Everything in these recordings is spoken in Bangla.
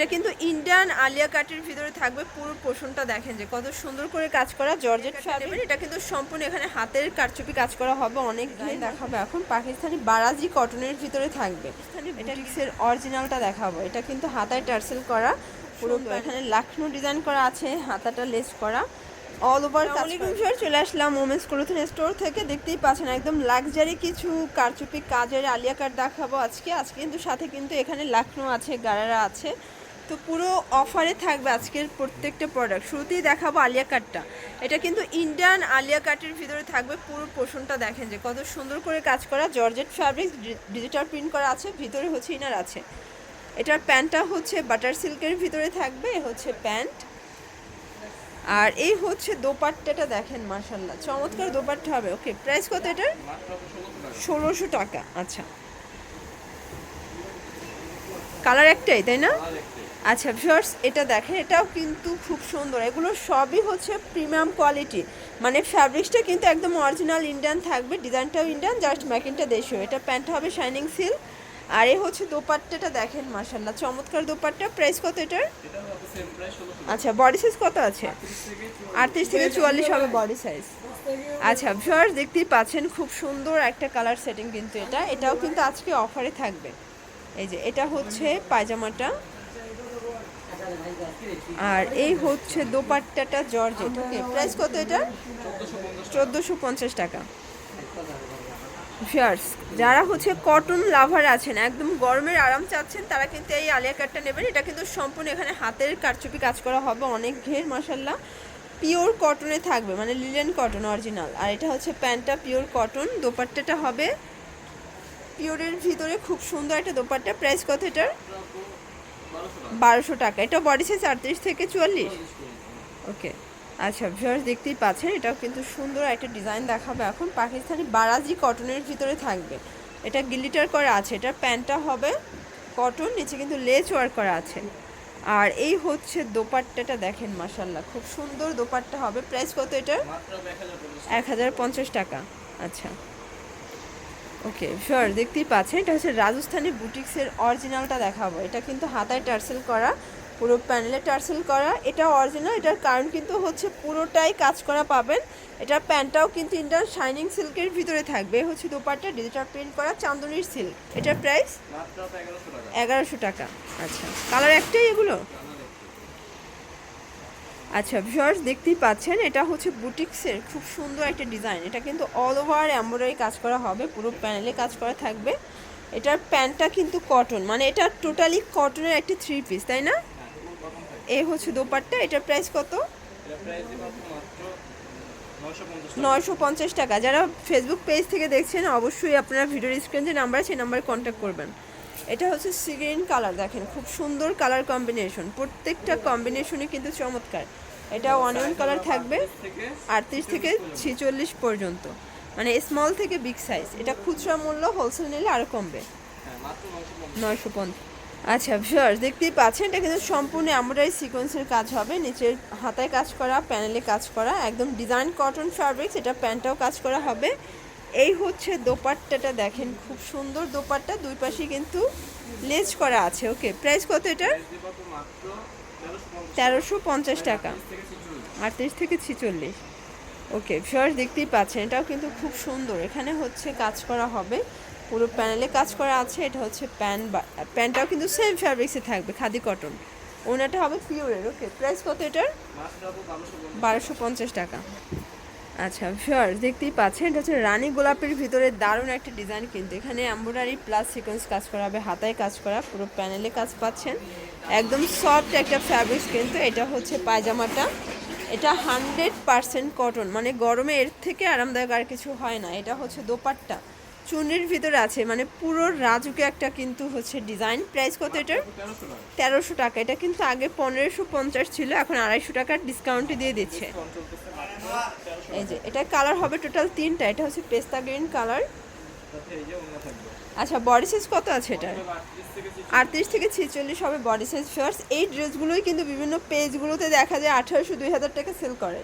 এটা কিন্তু ইন্ডিয়ান আলিয়া কাটের ভিতরে থাকবে পুরো পোষণটা দেখেন যে কত সুন্দর করে কাজ করা জর্জেট ফ্যাব্রিক এটা কিন্তু সম্পূর্ণ এখানে হাতের কারচুপি কাজ করা হবে অনেক দেখাবে এখন। পাকিস্তানি বারাজি কটনের ভিতরে থাকবে। এটা রিক্সের অরিজিনালটা দেখাবো। এটা কিন্তু হাতায় টার্সেল করা পুরো এখানে লাখনো ডিজাইন করা আছে হাতাটা লেস করা। অল ওভার কালিগুম চলে আসলাম ওমেন্স ক্লোথিং স্টোর থেকে। দেখতেই পাচ্ছেন একদম লাক্সারি কিছু কারচুপি কাজের আলিয়া কাট দেখাবো আজকে। আজকে কিন্তু সাথে কিন্তু এখানে লাখনো আছে গারারা আছে। তো পুরো অফারে থাকবে আজকের প্রত্যেকটা প্রোডাক্ট শুরুতেই দেখাবো আলিয়া কাটটা এটা কিন্তু ইন্ডিয়ান আলিয়া কাটের ভিতরে থাকবে পুরো পোষণটা দেখেন যে কত সুন্দর করে কাজ করা। জর্জেট ফ্যাব্রিক ডিজিটাল প্রিন্ট করা আছে, ভিতরে হচ্ছে ইনার আছে। এটার প্যান্টটা হচ্ছে বাটার সিল্কের ভিতরে থাকবে হচ্ছে প্যান্ট। আর এই হচ্ছে দোপাট্টাটা দেখেন মার্শাল্লাহ চমৎকার দোপাট্টা হবে। ওকে প্রাইস কত এটার? ষোলোশো টাকা। আচ্ছা। কালার একটাই, তাই না? আচ্ছা ভিউয়ার্স এটা দেখেন, এটাও কিন্তু খুব সুন্দর। এগুলো সবই হচ্ছে প্রিমিয়াম কোয়ালিটি মানে ফ্যাব্রিক্সটা কিন্তু একদম অরিজিনাল ইন্ডিয়ান থাকবে ডিজাইনটাও ইন্ডিয়ান জাস্ট ম্যাকিংটা দেশীয়। এটা প্যান্টটা হবে শাইনিং সিল আর এ হচ্ছে দোপাট্টাটা দেখেন মার্শাল্লাহ চমৎকার দোপাট্টা। প্রাইস কত এটার? আচ্ছা বডি সাইজ কত আছে? আটত্রিশ থেকে চুয়াল্লিশ হবে বডি সাইজ আচ্ছা ভিউয়ার্স দেখতেই পাচ্ছেন, খুব সুন্দর একটা কালার সেটিং কিন্তু এটা। এটাও কিন্তু আজকে অফারে থাকবে। এই যে, এটা হচ্ছে পায়জামাটা। আর এই হচ্ছে দোপাট্টাটা জর্জেট, ওকে? প্রাইস কত এটা চোদ্দোশো পঞ্চাশ টাকা। ভিউয়ার্স যারা হচ্ছে কটন লাভার আছেন, একদম গরমের আরাম চাচ্ছেন, তারা কিন্তু এই আলিয়া কাটটা নেবেন। এটা কিন্তু সম্পূর্ণ এখানে হাতের কারচুপি কাজ করা হবে অনেক ঘের মশাল্লা পিওর কটনে থাকবে মানে লিলেন কটন অরিজিনাল আর এটা হচ্ছে প্যান্টটা পিওর কটন দোপাট্টাটা হবে পিওরের ভিতরে খুব সুন্দর একটা দোপাট্টা। প্রাইস কত এটার? বারোশো টাকা। এটা বডি সাইজ আটত্রিশ থেকে চুয়াল্লিশ? ওকে। আচ্ছা ভিউয়ার্স দেখতেই পাচ্ছেন, এটাও কিন্তু সুন্দর একটা ডিজাইন দেখাবে এখন। পাকিস্তানি বারাজি কটনের ভিতরে থাকবে। এটা গিলিটার করা আছে, এটার প্যান্টটা হবে কটন নিচে কিন্তু লেজ ওয়ার্ক করা আছে। আর এই হচ্ছে দোপাট্টাটা দেখেন মাসাল্লাহ খুব সুন্দর দোপাট্টা হবে। প্রাইস কত এটার? এক হাজার পঞ্চাশ টাকা। আচ্ছা। ওকে শিওর দেখতেই পাচ্ছেন। এটা হচ্ছে রাজস্থানি বুটিক্সের অরিজিনালটা দেখাবো। এটা কিন্তু হাতায় টার্সেল করা পুরো প্যানেলে টার্সেল করা। এটা অরিজিনাল এটার কারণ কিন্তু হচ্ছে পুরোটাই কাজ করা পাবেন। এটা প্যান্টটাও কিন্তু ইন্ডিয়ান শাইনিং সিল্কের ভিতরে থাকবে। হচ্ছে দোপাট্টা ডিজিটাল প্রিন্ট করা চান্দনির সিল্ক এটার প্রাইস এগারোশো টাকা। আচ্ছা কালার একটাই এগুলো? আচ্ছা ভিউয়ার্স দেখতেই পাচ্ছেন, এটা হচ্ছে বুটিক্সের খুব সুন্দর একটা ডিজাইন এটা কিন্তু অল ওভার এমব্রয়ডারি কাজ করা হবে, পুরো প্যানেলে কাজ করা থাকবে। এটার প্যান্টটা কিন্তু কটন মানে এটা টোটালি কটনের একটা থ্রি পিস তাই না? এ হচ্ছে দোপাট্টা, এটার প্রাইস কত? নয়শো পঞ্চাশ টাকা। যারা ফেসবুক পেজ থেকে দেখছেন, অবশ্যই আপনারা ভিডিওর স্ক্রিন যে নাম্বার আছে নাম্বারে কন্ট্যাক্ট করবেন। এটা হচ্ছে সিগ্রিন কালার দেখেন, খুব সুন্দর কালার কম্বিনেশন প্রত্যেকটা কম্বিনেশনই কিন্তু চমৎকার। এটা অনিয়ন কালার থাকবে আটত্রিশ থেকে ছেচল্লিশ পর্যন্ত। মানে স্মল থেকে বিগ সাইজ এটা খুচরা মূল্য হোলসেল নিলে আরও কমবে। নয়শো পঞ্চাশ। আচ্ছা ভিউয়ার্স দেখতেই পাচ্ছেন, এটা কিন্তু সম্পূর্ণ এমব্রয়ডারি সিকোয়েন্সের কাজ হবে। নিচের হাতায় কাজ করা প্যানেলে কাজ করা, একদম ডিজাইন কটন ফ্যাব্রিক্স এটা প্যান্টটাও কাজ করা হবে। এই হচ্ছে দোপাট্টাটা দেখেন, খুব সুন্দর দোপাট্টা। দুই পাশে কিন্তু লেজ করা আছে। ওকে, প্রাইস কত এটার? তেরোশো পঞ্চাশ টাকা। আটত্রিশ থেকে ছিচল্লিশ। ওকে ভিউয়ার্স দেখতেই পাচ্ছেন, এটাও কিন্তু খুব সুন্দর। এখানে হচ্ছে কাজ করা হবে। পুরো প্যানেলে কাজ করা আছে। এটা হচ্ছে প্যান বা প্যান্টটাও কিন্তু সেম ফ্যাব্রিক্সে থাকবে, খাদি কটন ওনাটা হবে পিওরের ওকে প্রাইস কত এটার? বারোশো পঞ্চাশ টাকা। আচ্ছা ফিওর দেখতেই পাচ্ছেন, এটা হচ্ছে রানী গোলাপের ভিতরে দারুণ একটা ডিজাইন কিন্তু। এখানে এম্ব্রয়ডারি প্লাস সিকোয়েন্স কাজ করা হবে হাতায় কাজ করা, পুরো প্যানেলে কাজ পাচ্ছেন। একদম সফট একটা ফ্যাব্রিক্স কিন্তু, এটা হচ্ছে পায়জামাটা। এটা হান্ড্রেড পারসেন্ট কটন মানে গরমে এর থেকে আরামদায়ক আর কিছু হয় না, এটা হচ্ছে দোপাট্টা। চুনের ভিতরে আছে মানে পুরো রাজুকে একটা কিন্তু হচ্ছে ডিজাইন প্রাইস কত এটার? তেরোশো টাকা। এটা কিন্তু আগে পনেরোশো পঞ্চাশ ছিল এখন আড়াইশো টাকার ডিসকাউন্টে দিয়ে দিচ্ছে। এই যে এটা কালার হবে টোটাল তিনটা। এটা হচ্ছে পেস্তা গ্রিন কালার আচ্ছা বডি সাইজ কত আছে এটা আটত্রিশ থেকে ছেচল্লিশ। হবে বডি সাইজ ফার্স এই ড্রেসগুলোই কিন্তু বিভিন্ন পেজগুলোতে দেখা যায় আঠারোশো দুই হাজার টাকা সেল করে।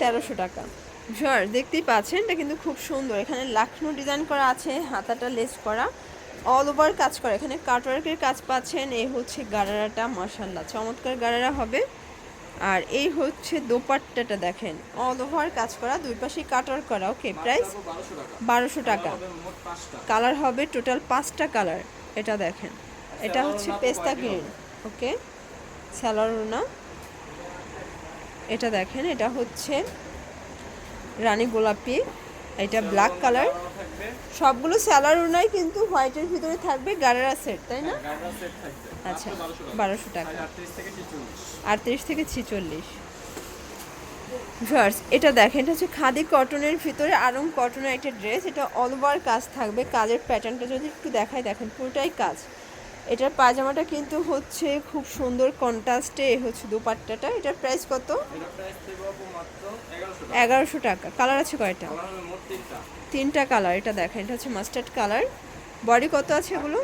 তেরোশো টাকা। ভিউয়ার দেখতেই পাচ্ছেন এটা কিন্তু খুব সুন্দর। এখানে লাখনো ডিজাইন করা আছে হাতাটা লেস করা। অল ওভার কাজ করা। এখানে কাটওয়ার্কের কাজ পাচ্ছেন এই হচ্ছে গারারাটা মাসাল্লাহ চমৎকার গারারা হবে। আর এই হচ্ছে দোপাট্টাটা দেখেন অল ওভার কাজ করা দুই পাশে কাটওয়ার্ক করা ওকে প্রাইস বারোশো টাকা। কালার হবে টোটাল পাঁচটা। কালার এটা দেখেন। এটা হচ্ছে পেস্তা গ্রিন ওকে স্যালারোনা এটা দেখেন এটা হচ্ছে রানী গোলাপি, এটা ব্ল্যাক কালার সবগুলো সবগুলো স্যালারোনাই কিন্তু হোয়াইটের ভিতরে থাকবে গারারা সেট তাই না? আচ্ছা বারোশো টাকা। আটত্রিশ থেকে ছেচল্লিশ। ভিউয়ার্স, এটা দেখেন, এটা হচ্ছে খাদি কটনের ভিতরে আরং কটনের একটা ড্রেস এটা অল ওভার কাজ থাকবে। কাজের প্যাটার্নটা যদি একটু দেখায় দেখেন, পুরোটাই কাজ। এটার পাজামাটা কিন্তু হচ্ছে খুব সুন্দর কন্ট্রাস্টে হচ্ছে দোপাট্টাটা। এটার প্রাইস কত? এগারোশো টাকা। কালার আছে কয়টা? তিনটা কালার এটা দেখেন, এটা হচ্ছে মাস্টার্ড কালার বডি কত আছে এগুলো?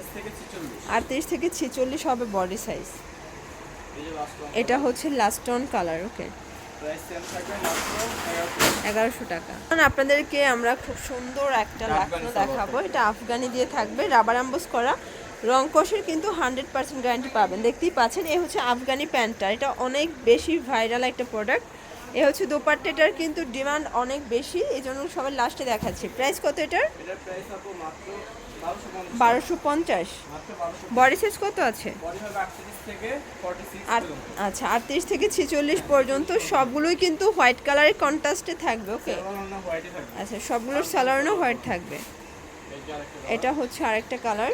আটত্রিশ থেকে ছিচল্লিশ হবে বডি সাইজ এটা হচ্ছে লাস্ট অন কালার ওকে এগারোশো টাকা। আপনাদেরকে আমরা খুব সুন্দর একটা আফগানি দেখাবো। এটা আফগানি দিয়ে থাকবে রাবার অ্যাম্বোস করা। রং কষের কিন্তু হান্ড্রেড পার্সেন্ট গ্যারান্টি পাবেন। দেখতেই পাচ্ছেন এ হচ্ছে আফগানি প্যান্টটা। এটা অনেক বেশি ভাইরাল একটা প্রোডাক্ট এ হচ্ছে দোপাট্টাটার কিন্তু ডিমান্ড অনেক বেশি এই জন্য সবাই লাস্টে দেখাচ্ছি। প্রাইস কত এটার? বারোশো পঞ্চাশ। বডি সাইজ কত আছে? আচ্ছা আটত্রিশ থেকে ছেচল্লিশ পর্যন্ত সবগুলোই কিন্তু হোয়াইট কালারের কন্ট্রাস্টে থাকবে ওকে আচ্ছা সবগুলোর স্যালারনও হোয়াইট থাকবে। এটা হচ্ছে আরেকটা কালার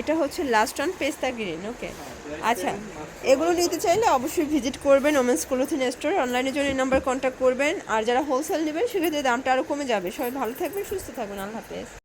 এটা হচ্ছে লাস্ট অন পেস্তা গ্রিন ওকে আচ্ছা এগুলো নিতে চাইলে অবশ্যই ভিজিট করবেন ওমেন্স ক্লোথিং স্টোর অনলাইনে জন্য নাম্বার কন্ট্যাক্ট করবেন, আর যারা হোলসেল নেবেন, সেক্ষেত্রে দামটা আরও কমে যাবে। সবাই ভালো থাকবেন, সুস্থ থাকবেন, আল্লাহ হাফেজ।